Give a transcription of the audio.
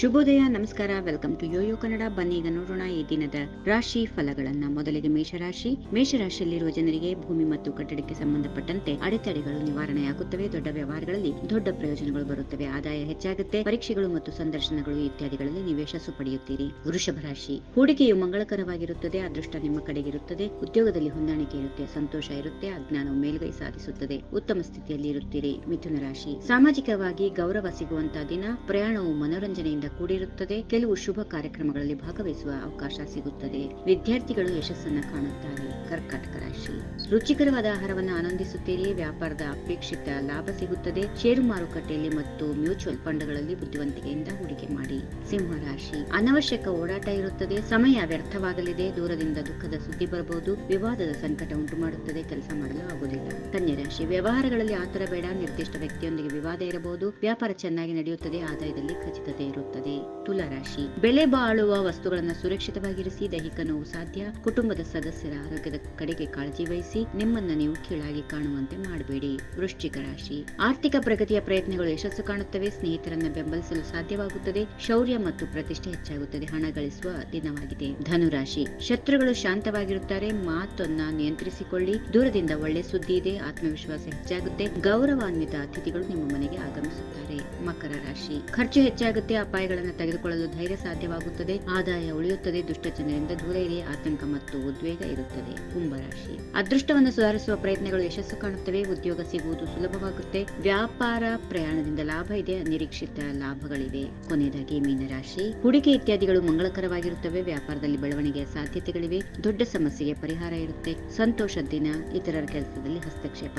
ಶುಭೋದಯ, ನಮಸ್ಕಾರ. Welcome to Yoyo Kannada ಬನ್ನಿ, ಈಗ ನೋಡೋಣ ಈ ದಿನದ ರಾಶಿ ಫಲಗಳನ್ನ. ಮೊದಲಿಗೆ ಮೇಷರಾಶಿ. ಮೇಷರಾಶಿಯಲ್ಲಿರುವ ಜನರಿಗೆ ಭೂಮಿ ಮತ್ತು ಕಟ್ಟಡಕ್ಕೆ ಸಂಬಂಧಪಟ್ಟಂತೆ ಅಡೆತಡೆಗಳು ನಿವಾರಣೆಯಾಗುತ್ತವೆ. ದೊಡ್ಡ ವ್ಯವಹಾರಗಳಲ್ಲಿ ದೊಡ್ಡ ಪ್ರಯೋಜನಗಳು ಬರುತ್ತವೆ. ಆದಾಯ ಹೆಚ್ಚಾಗುತ್ತೆ. ಪರೀಕ್ಷೆಗಳು ಮತ್ತು ಸಂದರ್ಶನಗಳು ಇತ್ಯಾದಿಗಳಲ್ಲಿ ನೀವು ಯಶಸ್ಸು ಪಡೆಯುತ್ತೀರಿ. ವೃಷಭ ರಾಶಿ. ಹೂಡಿಕೆಯು ಮಂಗಳಕರವಾಗಿರುತ್ತದೆ. ಅದೃಷ್ಟ ನಿಮ್ಮ ಕಡೆಗಿರುತ್ತದೆ. ಉದ್ಯೋಗದಲ್ಲಿ ಹೊಂದಾಣಿಕೆ ಇರುತ್ತೆ. ಸಂತೋಷ ಇರುತ್ತೆ. ಅಜ್ಞಾನವು ಮೇಲುಗೈ ಸಾಧಿಸುತ್ತದೆ. ಉತ್ತಮ ಸ್ಥಿತಿಯಲ್ಲಿ ಇರುತ್ತೀರಿ. ಮಿಥುನ ರಾಶಿ. ಸಾಮಾಜಿಕವಾಗಿ ಗೌರವ ಸಿಗುವಂತಹ ದಿನ. ಪ್ರಯಾಣವು ಮನೋರಂಜನೆಯಿಂದ ಕೂಡಿರುತ್ತದೆ. ಕೆಲವು ಶುಭ ಕಾರ್ಯಕ್ರಮಗಳಲ್ಲಿ ಭಾಗವಹಿಸುವ ಅವಕಾಶ ಸಿಗುತ್ತದೆ. ವಿದ್ಯಾರ್ಥಿಗಳು ಯಶಸ್ಸನ್ನು ಕಾಣುತ್ತಾರೆ. ಕರ್ಕಾಟಕ ರಾಶಿ. ರುಚಿಕರವಾದ ಆಹಾರವನ್ನು ಆನಂದಿಸುತ್ತೀರಿ ವ್ಯಾಪಾರದ ಅಪೇಕ್ಷಿತ ಲಾಭ ಸಿಗುತ್ತದೆ. ಷೇರು ಮಾರುಕಟ್ಟೆಯಲ್ಲಿ ಮತ್ತು ಮ್ಯೂಚುವಲ್ ಫಂಡ್ಗಳಲ್ಲಿ ಬುದ್ಧಿವಂತಿಕೆಯಿಂದ ಹೂಡಿಕೆ ಮಾಡಿ. ಸಿಂಹ ರಾಶಿ. ಅನವಶ್ಯಕ ಓಡಾಟ ಇರುತ್ತದೆ. ಸಮಯ ವ್ಯರ್ಥವಾಗಲಿದೆ. ದೂರದಿಂದ ದುಃಖದ ಸುದ್ದಿ ಬರಬಹುದು. ವಿವಾದದ ಸಂಕಟ ಉಂಟು ಮಾಡುತ್ತದೆ ಕೆಲಸ ಮಾಡಲು ಆಗುವುದಿಲ್ಲ. ಕನ್ಯಾ ರಾಶಿ ವ್ಯವಹಾರಗಳಲ್ಲಿ ಆತರ ಬೇಡ. ನಿರ್ದಿಷ್ಟ ವ್ಯಕ್ತಿಯೊಂದಿಗೆ ವಿವಾದ ಇರಬಹುದು. ವ್ಯಾಪಾರ ಚೆನ್ನಾಗಿ ನಡೆಯುತ್ತದೆ. ಆದಾಯದಲ್ಲಿ ಖಚಿತತೆ ಇರುತ್ತದೆ. ತುಲಾರಾಶಿ. ಬೆಲೆ ಬಾಳುವ ವಸ್ತುಗಳನ್ನು ಸುರಕ್ಷಿತವಾಗಿರಿಸಿ ದೈಹಿಕ ನೋವು ಸಾಧ್ಯ. ಕುಟುಂಬದ ಸದಸ್ಯರ ಆರೋಗ್ಯದ ಕಡೆಗೆ ಕಾಳಜಿ ವಹಿಸಿ ನಿಮ್ಮನ್ನ ನೀವು ಕೀಳಾಗಿ ಕಾಣುವಂತೆ ಮಾಡಬೇಡಿ. ವೃಶ್ಚಿಕ ರಾಶಿ. ಆರ್ಥಿಕ ಪ್ರಗತಿಯ ಪ್ರಯತ್ನಗಳು ಯಶಸ್ಸು ಕಾಣುತ್ತವೆ. ಸ್ನೇಹಿತರನ್ನ ಬೆಂಬಲಿಸಲು ಸಾಧ್ಯವಾಗುತ್ತದೆ. ಶೌರ್ಯ ಮತ್ತು ಪ್ರತಿಷ್ಠೆ ಹೆಚ್ಚಾಗುತ್ತದೆ. ಹಣ ಗಳಿಸುವ ದಿನವಾಗಿದೆ. ಧನುರಾಶಿ. ಶತ್ರುಗಳು ಶಾಂತವಾಗಿರುತ್ತಾರೆ. ಮಾತನ್ನ ನಿಯಂತ್ರಿಸಿಕೊಳ್ಳಿ. ದೂರದಿಂದ ಒಳ್ಳೆ ಸುದ್ದಿ ಇದೆ. ಆತ್ಮವಿಶ್ವಾಸ ಹೆಚ್ಚಾಗುತ್ತೆ. ಗೌರವಾನ್ವಿತ ಅತಿಥಿಗಳು ನಿಮ್ಮ ಮನೆಗೆ ಆಗಮಿಸುತ್ತಾರೆ. ಮಕರ ರಾಶಿ. ಖರ್ಚು ಹೆಚ್ಚಾಗುತ್ತೆ. ಅಪಾಯಗಳನ್ನು ತೆಗೆದುಕೊಳ್ಳಲು ಧೈರ್ಯ ಸಾಧ್ಯವಾಗುತ್ತದೆ. ಆದಾಯ ಉಳಿಯುತ್ತದೆ. ದುಷ್ಟ ಜನರಿಂದ ದೂರ ಇರಿ. ಆತಂಕ ಮತ್ತು ಉದ್ವೇಗ ಇರುತ್ತದೆ. ಕುಂಭರಾಶಿ ಅದೃಷ್ಟವನ್ನು ಸುಧಾರಿಸುವ ಪ್ರಯತ್ನಗಳು ಯಶಸ್ಸು ಕಾಣುತ್ತವೆ. ಉದ್ಯೋಗ ಸಿಗುವುದು ಸುಲಭವಾಗುತ್ತೆ. ವ್ಯಾಪಾರ ಪ್ರಯಾಣದಿಂದ ಲಾಭ ಇದೆ. ನಿರೀಕ್ಷಿತ ಲಾಭಗಳಿವೆ. ಕೊನೆಯದಾಗಿ ಮೀನರಾಶಿ ಹೂಡಿಕೆ ಇತ್ಯಾದಿಗಳು ಮಂಗಳಕರವಾಗಿರುತ್ತವೆ. ವ್ಯಾಪಾರದಲ್ಲಿ ಬೆಳವಣಿಗೆಯ ಸಾಧ್ಯತೆಗಳಿವೆ. ದೊಡ್ಡ ಸಮಸ್ಯೆಗೆ ಪರಿಹಾರ ಇರುತ್ತೆ. ಸಂತೋಷ ದಿನ. ಇತರರ ಕೆಲಸದಲ್ಲಿ ಹಸ್ತಕ್ಷೇಪ